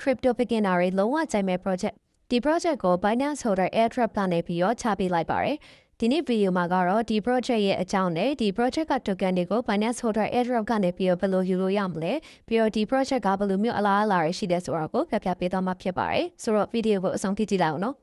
crypto beginner တွေလုံးဝကြိုက်မဲ့ project ဒီ project ကို Binance Holder Airdrop ကနေပြီးတော့ချပေးလိုက်ပါတယ်ဒီနေ့ဗီဒီယိုမှာကတော့ဒီ project ရဲ့အကြောင်းနဲ့ဒီ project က token တွေကို Binance Holder Airdrop ကနေပြီးတော့ဘယ်လိုယူလို့ရမလဲပြီးတော့ဒီ project ကဘယ်လိုမျိုးအလားအလာတွေရှိတယ်ဆိုတာကိုပြပြပေးသွားမှာဖြစ်ပါတယ်ဆိုတော့ဗီဒီယိုကိုအဆုံးထိကြည့်လိုက်အောင်နော်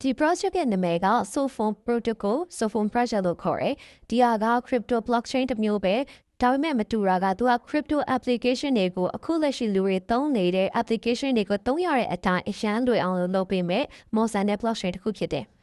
ဒီ project ရဲ့နာမည်က Sophon Protocol Sophon project လို့ခေါ်တယ်။ဒီဟာက crypto blockchain တစ်မျိုးပဲ ဒါပေမဲ့မတူတာကသူက crypto application တွေကိုအခုလက်ရှိလူတွေသုံးနေတဲ့ application တွေကိုသုံးရတဲ့အတိုင်းအရန်လွယ်အောင်လုပ်ပေးမယ် Monsan နဲ့ blockchain တစ်ခုဖြစ်တယ်။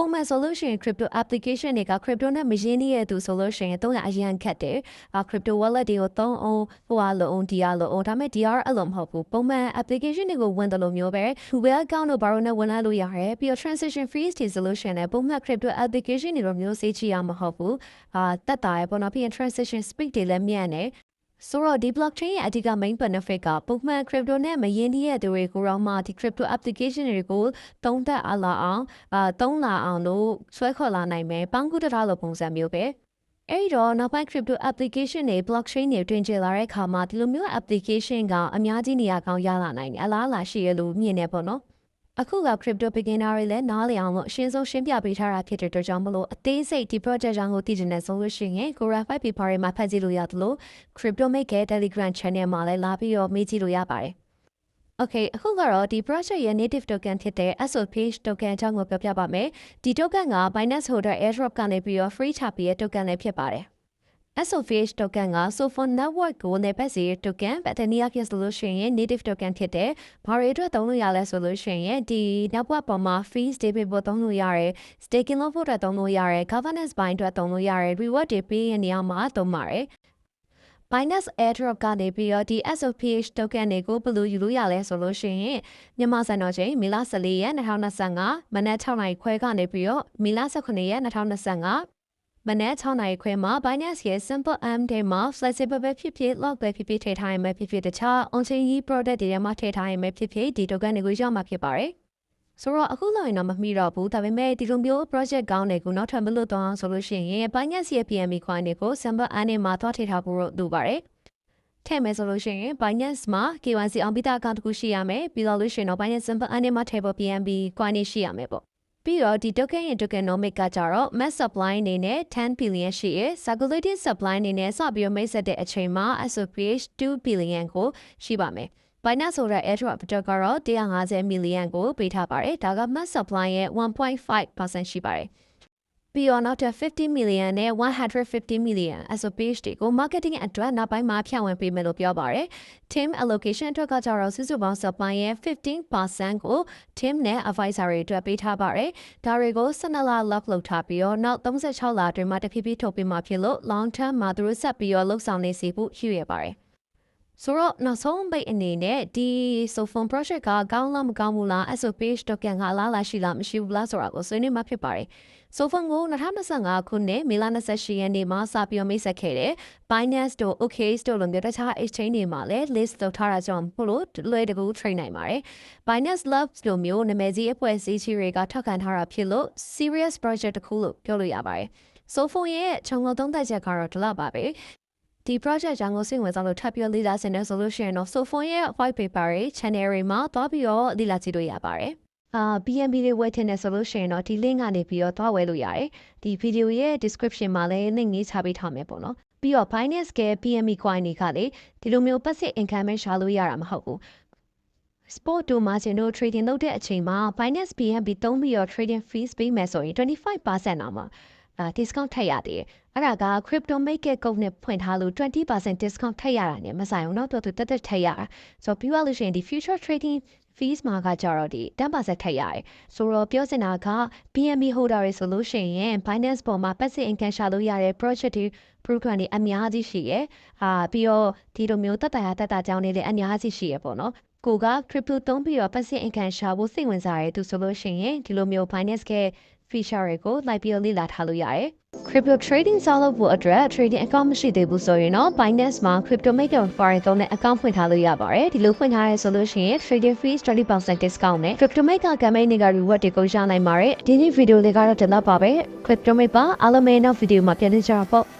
ပုံမှန်ဆိုလို့ရှိရင် crypto application တွေက crypto နဲ့မရင်းနှီးရတဲ့သူဆိုလို့ရှိရင်သုံးရအရန်ခက်တယ်။အာ crypto wallet တွေကိုသုံးအောင်ဟိုဟာလို့အောင်ဒီဟာလို့အောင်ဒါပေမဲ့ DR အဲ့လိုမဟုတ်ဘူး။ပုံမှန် application တွေကိုဝင်တယ်လို့မျိုးပဲ Google account တို့ဘာလို့နဲ့ဝင်လာလို့ရတယ်။ပြီးတော့ transaction fees တွေဆိုလို့ရှိရင်လည်းပုံမှန် crypto application တွေလိုမျိုးစေးချရမှာမဟုတ်ဘူး။အာတက်တာရပေါ့နော်ပြီးရင် transaction speed တွေလည်းမြန်တယ်။ ဆိုတော့ဒီ blockchain ရဲ့အဓိက main benefit ကပုံမှန် crypto နဲ့မရင်းနှီးတဲ့သူတွေကိုတော့မှဒီ crypto application တွေကိုတုံးသက်အလာအောင်အာတုံးလာအောင်လို့ဆွဲခေါ်လာနိုင်မယ်ပန်းကူတထားလိုပုံစံမျိုးပဲအဲ့တော့နောက်ပိုင်း crypto application တွေ blockchain တွေတွင်ကျလာတဲ့အခါမှာဒီလိုမျိုး application ကအများကြီးနေရာကောင်းရလာနိုင်တယ်အလားအလာရှိရလို့မြင်နေပေါ့နော် အခုက crypto beginner တွေလည်းနားလည်အောင်လို့အရှင်းဆုံးရှင်းပြပေးထားတာဖြစ်တဲ့အတွက်ကြောင့်မလို့အသေးစိတ်ဒီ project ကြောင့်ကိုသိချင်တဲ့ဆိုလို့ရှိရင် Cora 5 paper တွေမှာဖတ်ကြည့်လို့ရတယ်လို့ crypto maker telegram channel မှာလည်းလာပြီးတော့မေးကြည့်လို့ရပါတယ်။ Okay အခုကတော့ဒီ project ရဲ့ native token ဖြစ်တဲ့ SOPH token အကြောင်းကိုပြောပြပါမယ်။ဒီ token က Binance Holder Airdrop ကနေပြီးတော့ free ချပေးတဲ့ token လေးဖြစ်ပါတယ်။ SOPH token က Sophon network ကိုနယ်ပတ်စီ token ဗတနီယာဖြစ်ဆိုလို့ရှိရင် native token ဖြစ်တဲ့ဘာတွေအတွက်သုံးလို့ရလဲဆိုလို့ရှိရင်ဒီ network ပေါ်မှာ fees တွေပေးဖို့သုံးလို့ရတယ် staking လုပ်ဖို့အတွက်သုံးလို့ရတယ် governance ဘိုင်းအတွက်သုံးလို့ရတယ် reward တွေပေးရနေရာမှာသုံးပါတယ် Binance Airdrop ကနေပြီးတော့ဒီ SOPH token တွေကိုဘယ်လိုယူလို့ရလဲဆိုလို့ရှိရင်မြန်မာစံတော်ချိန်မီလ14ရက်2025မနက်6နာရီခွဲကနေပြီးတော့မီလ18ရက်2025 မနက်6နာရီခွဲမှာ Binance ရဲ့ Simple M ထဲမှာ flexible ပဲဖြစ်ဖြစ် lock ပဲဖြစ်ဖြစ်ထည့်ထားရင်ပဲဖြစ်ဖြစ်တခြား on-chain ကြီး product တွေထဲမှာထည့်ထားရင်ပဲဖြစ်ဖြစ်ဒီ token တွေကိုရမှာဖြစ်ပါတယ်။ဆိုတော့အခုလောက်ရင်တော့မမိတော့ဘူးဒါပေမဲ့ဒီလိုမျိုး project ကောင်းတွေကိုနောက်ထပ်မလို့တော့အောင်ဆိုလို့ရှိရင် Binance ရဲ့ PME coin တွေကို Simple M နဲ့မှာသွားထည့်ထားဖို့လိုပါတယ်။ထည့်မယ်ဆိုလို့ရှိရင် Binance မှာ KYC အောင်ပြီးသား account တစ်ခုရှိရမယ်ပြီးတော့လို့ရှိရင်တော့ Binance Simple M နဲ့မှာထည့်ဖို့ PMB coin တွေရှိရမယ်ပေါ့ ပြီးတော့ဒီ token ရဲ့ tokenomic ကကြတော့ mass supply အနေနဲ့10 billion ရှိရယ် circulating supply အနေနဲ့စပြီးတော့မိတ်ဆက်တဲ့အချိန်မှာ SOPH 2 billion ကိုရှိပါမယ် Binance ဆိုတဲ့ airdrop ကတော့150 million ကိုပေးထားပါတယ်ဒါက mass supply ရဲ့1.5%ရှိပါတယ် ပြီးတော့နောက်ထပ်50 million နဲ့150 million SOPH တွေကို marketing အတွက်နောက်ပိုင်းမှာဖြန့်ဝေပေးမယ်လို့ပြောပါရယ် team allocation အတွက်ကကြတော့စုစုပေါင်း supply ရဲ့15%ကို team နဲ့ advisor တွေအတွက်ပေးထားပါရယ်ဒါတွေကို12လ lock လုပ်ထားပြီးတော့နောက်36လအတွင်းမှာတဖြည်းဖြည်းထုတ်ပေးမှာဖြစ်လို့ long term မှာသူတို့ဆက်ပြီးတော့လှုပ်ဆောင်နေစီဖို့ရှိရပါတယ် ဆိုတော့နောက်ဆုံးပိတ်အနေနဲ့ဒီ Sophon project ကကောင်းလားမကောင်းဘူးလား SOPH token ကအလားလားရှိလားမရှိဘူးလားဆိုတာကိုဆွေးနွေးမှာဖြစ်ပါတယ်။ Sophon ကို2025ခုနှစ်မေလ28ရက်နေ့မှာစပြီးမိတ်ဆက်ခဲ့တယ်။ Binance တို့ OKX တို့လိုမျိုးတခြား exchange တွေမှာလည်း list လုပ်ထားတာကြောင့်ပို့လို့လွယ်တကူ train နိုင်ပါတယ်။ Binance Labs လိုမျိုးနာမည်ကြီးအဖွဲ့အစည်းကြီးတွေကထောက်ခံထားတာဖြစ်လို့ serious project တစ်ခုလို့ပြောလို့ရပါတယ်။ Sophon ရဲ့ခြုံငုံသုံးသက်ချက်ကတော့ဒီလောက်ပါပဲ ဒီ project ကြောင့်ကိုစိတ်ဝင်စားလို့ထပ်ပြီးလေ့လာစင်တဲ့ဆိုလို့ရှိရင်တော့ Sophon ရဲ့ white paper တွေ channel တွေမှာတွားပြီးတော့လေ့လာကြည့်လို့ရပါတယ်။အာ BNB တွေဝယ်ထင်တယ်ဆိုလို့ရှိရင်တော့ဒီ link ကနေပြီးတော့တွားဝယ်လို့ရတယ်။ဒီ video ရဲ့ description မှာလည်း link လေးချပေးထားမယ်ပေါ့နော်။ပြီးတော့ Binance က PME coin တွေကလေဒီလိုမျိုး passive income ပဲရှာလို့ရတာမဟုတ်ဘူး။ sport တို့ margin တို့ trading လုပ်တဲ့အချိန်မှာ Binance BNB သုံးပြီးတော့ trading fees ပေးမယ်ဆိုရင်25%အောင်မှာအာ discount ထပ်ရသေးတယ်။ အဲ့ဒါက crypto maker code နဲ့ဖွင့်ထားလို့20% discount ထပ်ရတာနဲ့မဆိုင်ဘူးเนาะတော်တော်တက်တက်ထပ်ရတာ။ဆိုတော့ပြီးသွားလို့ရှိရင်ဒီ future trading fees မှာကကြတော့ဒီ10%ထပ်ရတယ်။ဆိုတော့ပြောစင်တာက BNB holder တွေဆိုလို့ရှိရင် Binance ပေါ်မှာ passive income ရှာလို့ရတဲ့ project တွေ program တွေအများကြီးရှိရယ်။အာပြီးတော့ဒီလိုမျိုးတက်တာရတက်တာကြောင်းနေလည်းအများကြီးရှိရယ်ပေါ့နော်။ ကိုက crypto သုံးပြီးတော့ passive income ရှာဖို့စိတ်ဝင်စားရတဲ့သူဆိုလို့ရှိရင်ဒီလိုမျိုး Binance က feature တွေကိုလိုက်ပြီးလေ့လာထားလို့ရတယ်။ crypto trading ဆောက်လုပ်ဖို့အတွက် trading account မရှိသေးဘူးဆိုရင်တော့ Binance မှာ crypto maker foreign သုံးတဲ့ account ဖွင့်ထားလို့ရပါတယ်။ဒီလိုဖွင့်ထားရဲဆိုလို့ရှိရင် trading fees 20% discount နဲ့ crypto maker campaign တွေက reward တွေကိုရနိုင်ပါတယ်။ဒီနေ့ video လေးကတော့ဒီလောက်ပါပဲ။ crypto maker အားလုံးပဲနောက် video မှာပြန်လည်ကြပါပေါ့။